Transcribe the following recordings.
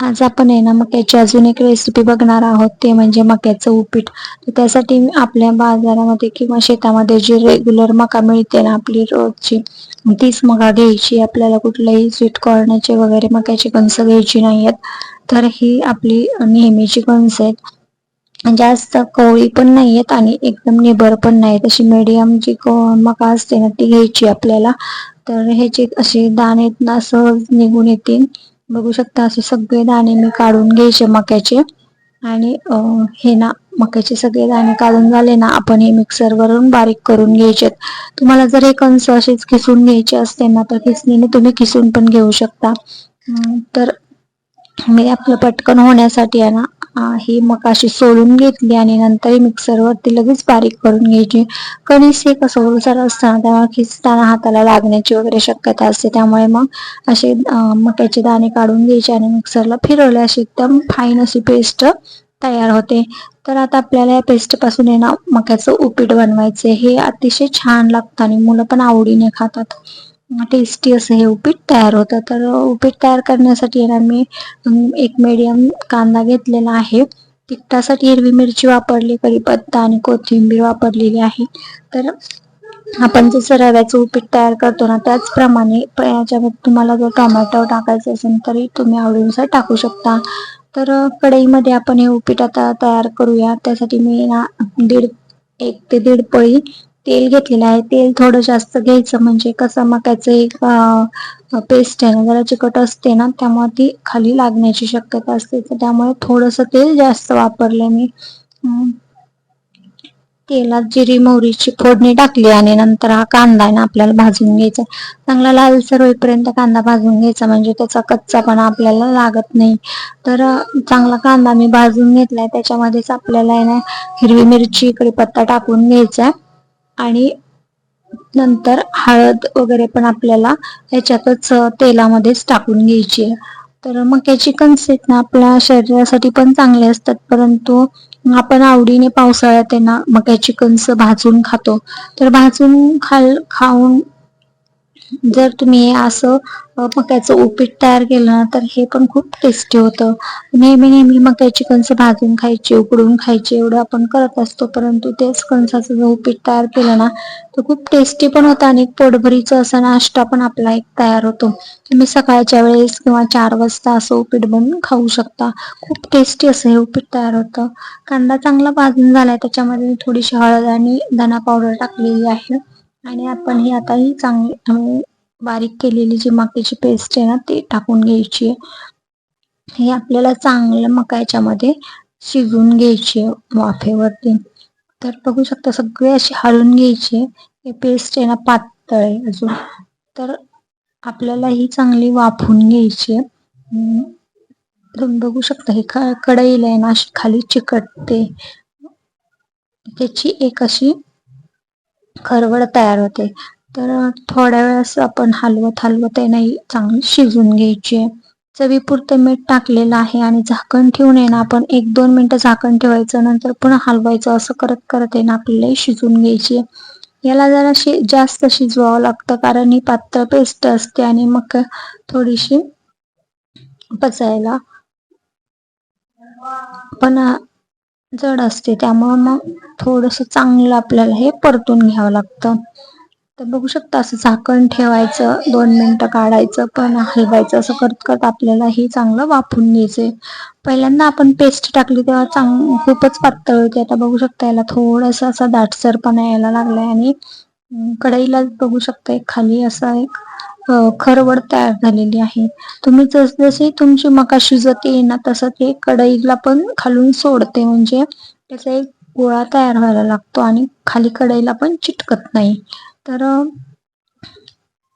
आज आपण आहे ना मक्याची अजून एक रेसिपी बघणार आहोत. ते म्हणजे मक्याचं उपीट. तर त्यासाठी आपल्या बाजारामध्ये किंवा शेतामध्ये जी रेग्युलर मका मिळते ना आपली रोजची तीच मका घ्यायची. आपल्याला कुठल्याही स्वीट कॉर्नचे वगैरे मक्याची कणसं घ्यायची नाही आहेत तर ही आपली नेहमीची कणसं आहेत. जास्त कोळी पण नाही आहेत आणि एकदम निबर पण नाही तशी मीडियम जी मका असते ना ती घ्यायची आपल्याला. तर ह्याचे असे दाणे ना सहज निघून येतील. बघू शकता असे सगळे दाणे मी काढून घ्यायचे मक्याचे. आणि हे ना मक्याचे सगळे दाणे काढून झाले ना आपण हे मिक्सरवरून बारीक करून घ्यायचे तुम्हाला जर हे कंस असेच खिसून घ्यायचे असते ना तर खिसणीने तुम्ही खिसून पण घेऊ शकता. तर मी आपलं पटकन होण्यासाठी आहे ना ही मकाशी सोलून घेतली आणि नंतर मिक्सरवरती लगेच बारीक करून घ्यायची. कणीस हे कसं ओलसर असताना त्यामुळे खिचताना हाताला लागण्याची वगैरे शक्यता असते. त्यामुळे मग असे मक्याचे दाणे काढून घ्यायचे आणि मिक्सरला फिरवले अशी एकदम फाईन अशी पेस्ट तयार होते. तर आता आपल्याला या पेस्टपासून आहे ना मक्याचं उपीट बनवायचे हे अतिशय छान लागतं आणि मुलं पण आवडीने खातात. टेस्टी असं हे उपीट तयार होतं. तर उपीट तयार करण्यासाठी येणार मी एक मीडियम कांदा घेतलेला आहे. तिखटासाठी हिरवी मिरची वापरली कढीपत्ता आणि कोथिंबीर वापरलेली आहे. तर आपण जसं रव्याचं उपीट तयार करतो ना त्याचप्रमाणे याच्यामध्ये तुम्हाला जर टोमॅटो टाकायचं असेल तरी तुम्ही आवडीनुसार टाकू शकता. तर कढईमध्ये आपण हे उपीट आता तयार करूया. त्यासाठी मी ना दीड एक ते दीड पळी तेल घेतलेलं आहे. तेल थोडं जास्त घ्यायचं म्हणजे कसं मक्याचं एक पेस्ट आहे ना जरा चिकट असते ना त्यामुळे ती खाली लागण्याची शक्यता असते. तर त्यामुळे थोडंसं तेल जास्त वापरलं मी. तेलात जिरी मोहरीची फोडणी टाकली आणि नंतर हा कांदा आहे ना आपल्याला भाजून घ्यायचा. चांगला लालसर होईपर्यंत कांदा भाजून घ्यायचा म्हणजे त्याचा कच्चापणा आपल्याला लागत नाही. तर चांगला कांदा मी भाजून घेतलाय. त्याच्यामध्येच आपल्याला आहे ना हिरवी मिरची पत्ता टाकून घ्यायचा. आणि नंतर हळद वगैरे पण आपल्याला ह्याच्यातच तेलामध्येच टाकून घ्यायची आहे. तर मक्याची कणसेत ना आपल्या शरीरासाठी पण चांगले असतात. परंतु आपण आवडीने पावसाळ्यात आहे ना मक्याची कणस भाजून खातो. तर भाजून खाल खाऊन जर तुम्ही असं मक्याचं उपीट तयार केलं ना तर हे पण खूप टेस्टी होतं. नेहमी नेहमी मक्याची कणसं भाजून खायची उकडून खायची एवढं आपण करत असतो. परंतु तेच कणसाचं जर उपीट तयार केलं ना तर खूप टेस्टी पण होतं आणि पोटभरीचं असा नाश्ता पण आपला एक तयार होतो. तुम्ही सकाळच्या वेळेस किंवा चार वाजता असं उपीट बनवून खाऊ शकता. खूप टेस्टी असं हे उपीट तयार होतं. कांदा चांगला भाजून झालाय त्याच्यामध्ये थोडीशी हळद आणि धना पावडर टाकलेली आहे. आणि आपण ही आता ही चांगली बारीक केलेली जी मक्याची पेस्ट आहे ना ती टाकून घ्यायची. आहे हे आपल्याला चांगलं मका मध्ये शिजवून घ्यायची वाफेवरती. तर बघू शकता सगळे अशी हलून घ्यायची. हे पेस्ट आहे ना पातळ आहे अजून. तर आपल्याला ही चांगली वाफून घ्यायची. तुम्ही बघू शकता हे कढईला आहे ना अशी खाली चिकटते. त्याची एक अशी खरवड तयार होते. तर थोड्या वेळेस आपण हलवत हलवत आहे नाही चांगली शिजून घ्यायची आहे. चवीपुरतं मीठ टाकलेलं आहे आणि झाकण ठेवून आहे ना आपण एक दोन मिनटं झाकण ठेवायचं नंतर पुन्हा हलवायचं असं करत करत आहे ना आपल्याला शिजून घ्यायची याला जरा शि जास्त शिजवावं लागतं कारण ही पातळ पेस्ट असते आणि मग थोडीशी पचायला. पण जड असते त्यामुळे मग थोडस चांगलं आपल्याला हे परतून घ्यावं लागतं. तर बघू शकता असं झाकण ठेवायचं दोन मिनटं काढायचं पण हलवायचं असं करत करत आपल्याला हे चांगलं वाफून घ्यायचंय. पहिल्यांदा आपण पेस्ट टाकली तेव्हा चांग खूपच पातळ होती. आता बघू शकता याला थोडस असा दाटसरपणा यायला लागलाय आणि कढईला बघू शकता खाली असा एक खरवड तयार झालेली आहे. तुम्ही जस जसे तुमची मका शिजत ना तसं ते कढईला पण खालून सोडते. म्हणजे त्याचा एक गोळा तयार व्हायला लागतो आणि खाली कढईला पण चिटकत नाही. तर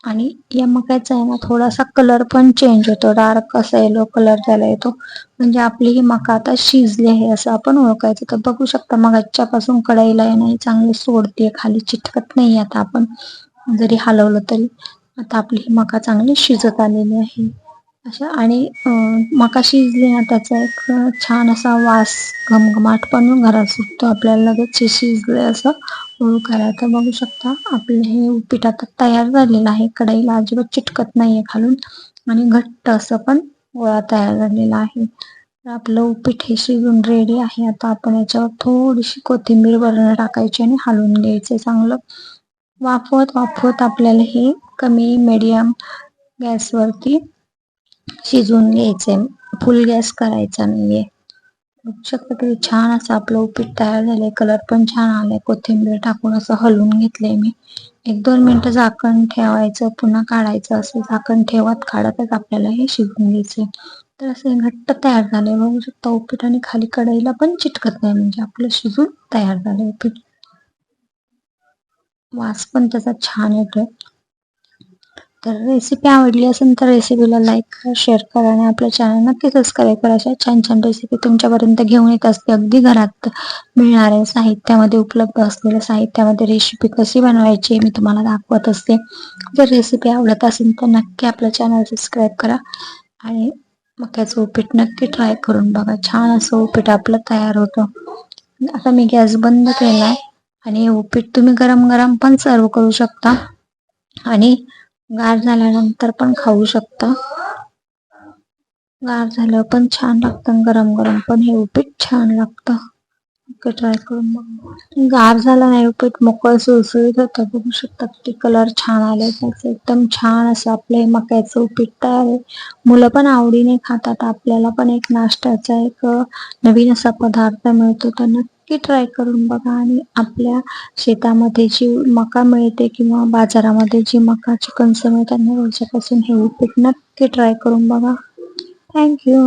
आणि या मक्याचा आहे ना थोडासा कलर पण चेंज होतो. डार्क असा येलो कलर त्याला येतो. म्हणजे आपली ही मका आता शिजली आहे असं आपण ओळखायचं. तर बघू शकता मगाच्या पासून कढईला आहे ना चांगली सोडते खाली चिटकत नाही आता आपण. जरी हलवलं तरी. आता आपली ही मका चांगली शिजत आलेली आहे. अशा आणि मका शिजली ना त्याचा एक छान असा वास घमघमाट पण घरात सुटतो. आपल्याला लगेच शिजले असं ओळख करायचं बघू शकता आपले हे उपीट आता तयार झालेलं आहे. कढईला अजिबात चिटकत नाहीये खालून आणि घट्ट असं पण गोळा तयार झालेला आहे. आपलं उपीट हे शिजून रेडी आहे. आता आपण याच्यावर थोडीशी कोथिंबीर वरण टाकायची आणि हलवून घ्यायचं चांगलं. वाफवत वाफवत आपल्याला हे कमी मिडियम गॅसवरती शिजवून घ्यायचंय फुल गॅस करायचा नाहीये. बघू शकता किती छान असं आपलं उपीट तयार झालंय. कलर पण छान आलाय. कोथिंबीर टाकून असं हलवून घेतलंय मी. एक दोन मिनिटं झाकण ठेवायचं पुन्हा काढायचं. असं झाकण ठेवत काढतच आपल्याला हे शिजवून घ्यायचंय. तर असं हे घट्ट तयार झालंय. बघू शकता उपीट आणि खाली कढईला पण चिटकत नाही. म्हणजे आपलं शिजून तयार झालंय उपीट. वास पण त्याचा छान येतोय. तर रेसिपी आवडली असेल तर रेसिपीला लाईक करा शेअर करा आणि आपल्या चॅनल नक्की सबस्क्राईब करा. अशा छान छान रेसिपी तुमच्यापर्यंत घेऊन येत असते अगदी घरात मिळणाऱ्या साहित्यामध्ये उपलब्ध असलेल्या साहित्यामध्ये रेसिपी कशी बनवायची मी तुम्हाला दाखवत असते. जर रेसिपी आवडत असेल तर नक्की आपलं चॅनल सबस्क्राईब करा. आणि मक्याचं उपीट नक्की ट्राय करून बघा. छान असं उपीट आपलं तयार होतं. आता मी गॅस बंद केला आहे आणि हे उपीट तुम्ही गरम गरम पण सर्व करू शकता. आणि गार झाल्यानंतर पण खाऊ शकता. गार झालं पण छान लागतं गरम गरम पण हे उपीट छान लागतं. ट्राय करून बघ. गार झालं नाही उपीट मोकळं सुळसुळीत होतं. बघू शकता किती कलर छान आले त्याचं एकदम छान असं आपलं हे मक्याचं उपीट तयार आहे. मुलं पण आवडीने खातात. आपल्याला पण एक नाश्त्याचा एक नवीन असा पदार्थ मिळतो. तर नक्की ट्राय करून बघा आणि आपल्या शेतामध्ये जी मका मिळते किंवा बाजारामध्ये जी मकाची कणसं मिळतात ना रोजच्यापासून हे उपीट नक्की ट्राय करून बघा. थँक्यू